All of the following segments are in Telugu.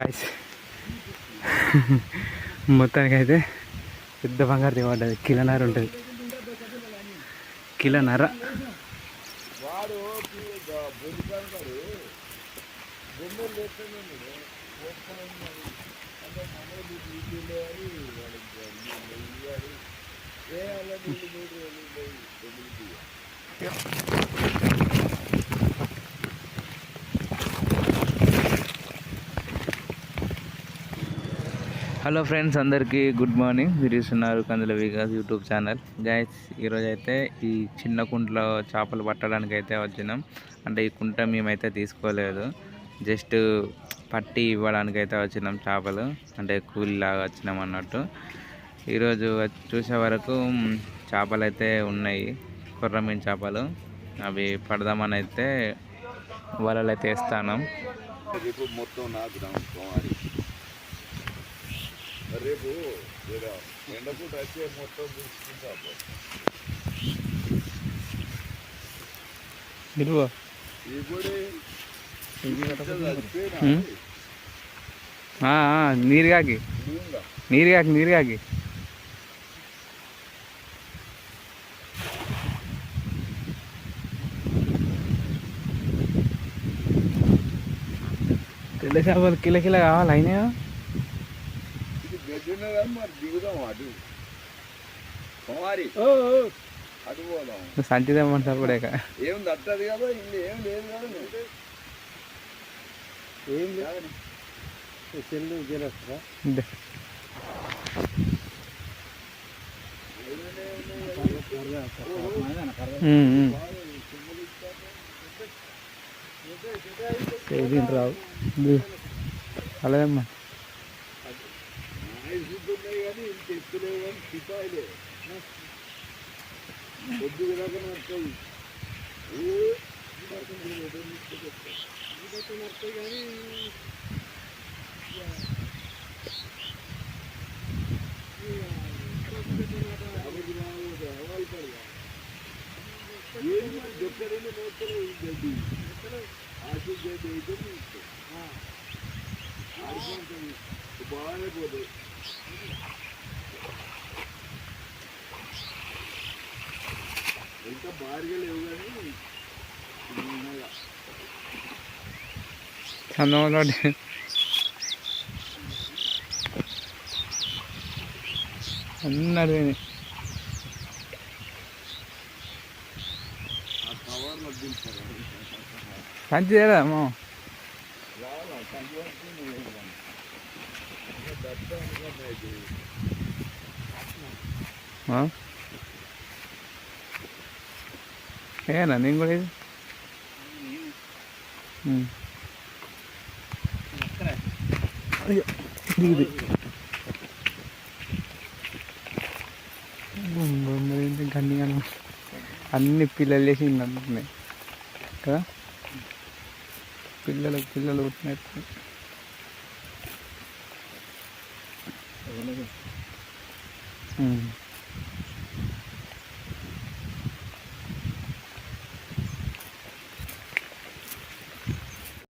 గాయస్ మొత్తానికైతే పెద్ద బంగారు దిగబడ్డది కిలనర ఉంటుంది. కిలోన్నర హలో ఫ్రెండ్స్ అందరికీ గుడ్ మార్నింగ్ మీరు ఇస్తున్నారు Kandula Vikas YouTube channel guys ఈరోజు అయితే ఈ చిన్న కుంటలో చేపలు పట్టడానికి అయితే వచ్చినాం. అంటే ఈ కుంట మేమైతే తీసుకోలేదు. జస్ట్ పట్టి ఇవ్వడానికి అయితే వచ్చినాం చేపలు. అంటే కూలిలాగా వచ్చినాం అన్నట్టు. ఈరోజు చూసే వరకు చేపలు అయితే ఉన్నాయి కుర్రమీన్ చేపలు. అవి పడదామని అయితే వలలు అయితే వేస్తాను మొత్తం రేపు ఎండపూట వచ్చే మొత్తం తీసుకుంటా నిలువ ఇప్పుడు హ్మ్? నీరుగాకి. నీరుగాకి నీరుగాకి. తెల్ల చేపలు కిల కిల కావాలి అయినా ఇది గడ్డిన మరి దిగుదాం అటు సోమారి అటు పోదాం. సంచిదేమంటా పడేక ఏం తట్టదు కదా ఇల్లు ఏం లేదు కదా ఏం లేదు. చెల్లు దీని రావు? అలాగమ్మా ఉన్నాయి కానీ ఇంత ఎత్తులేవు కానీ సిపాయిలే పొద్దు దాకా నడుస్తుంది కానీ దొక్కడైనా నోట్లో గడ్డి ఆశ గడ్డి అయితే ఆడుకుంటుంది బాగానే పోతుంది ఇంకా భారీగా లేవు కానీ చందమలో అన్నీ అడిగింది ఆ కవర్ నవ్వించారు ఏనా నేను కూడా ఇది అయ్యో దిగుది బొమ్మలేంటి అన్ని పిల్లలు వేసి అనుకుంటున్నాయి కదా పిల్లలు పిల్లలు పుట్టినట్టు ఉమ్.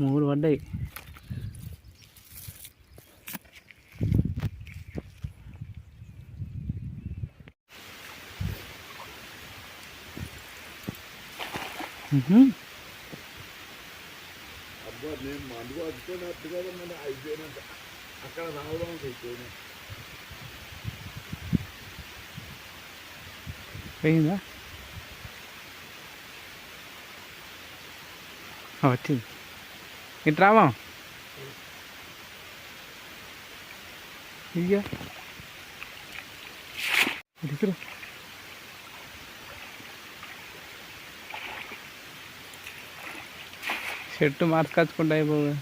మూడు పడ్డాయి. అబ్బా నేను మందు పట్టుకున్నట్టు కదా మన అయిపోయినంత అక్కడ రావడం అయిపోయినా. పోయిందా? ఆ, వచ్చింది ఇటు రావా ఇక ఇటుకురా షర్టు మార్చుకొచ్చుకుంటా అయిపోగా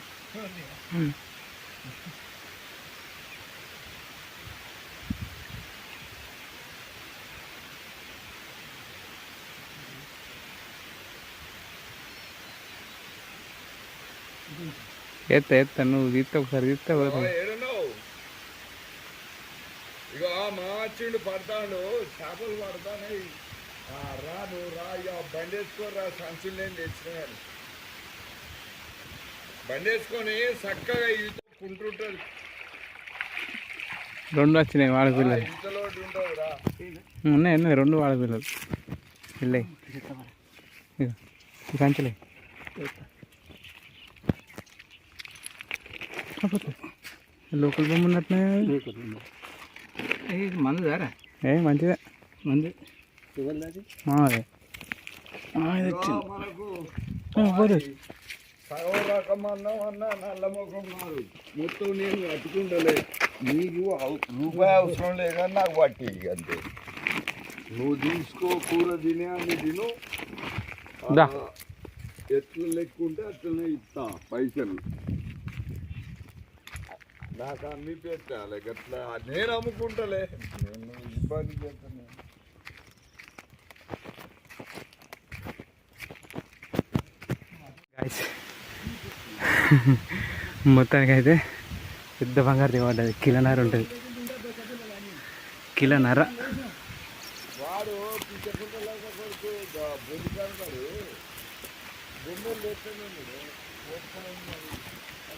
ఎత్త ఎత్త నువ్వు తీస్తే ఒకసారి తీస్తే ఇగో మా పడతాడు చేపలు పడతానే. రా నువ్వు రా ఇక బండి వేసుకొని రా సంచులు నేను తెచ్చినాను. బండి వేసుకొని చక్కగా ఈతకుంటుంటుంది రెండు వచ్చినాయి వాడపిల్లలు ఉన్నాయి ఉన్నాయి రెండు వాడపిల్లలు వెళ్ళాయి ఇక ఈ కంచెలే లోకల్ బొమ్మ ఉన్నట్టునే మందు దారా? ఏ మంచిదే. మందు. ఆ, ఇది వచ్చింది. మొత్తం నేను కట్టుకుంటలే నీకు రూపాయి అవసరం లేదని నాకు పట్టి అంతే. నువ్వు తీసుకో కూర తినే అని తిను. ఎట్లా లెక్కుంటే అట్లనే ఇస్తా పైసలు. నాకు అన్ని పెట్టాలి అట్లా నేను అమ్ముకుంటలే. నేను ఇబ్బంది పెడతాను గాయస్ మొత్తానికి అయితే పెద్ద బంగారు దిగబడ్డది కిలోన్నర ఉంటుంది. కిలోన్నర వాడు బొమ్మలు లేస్తున్నాడు ఓపుకొని ఉన్నాడు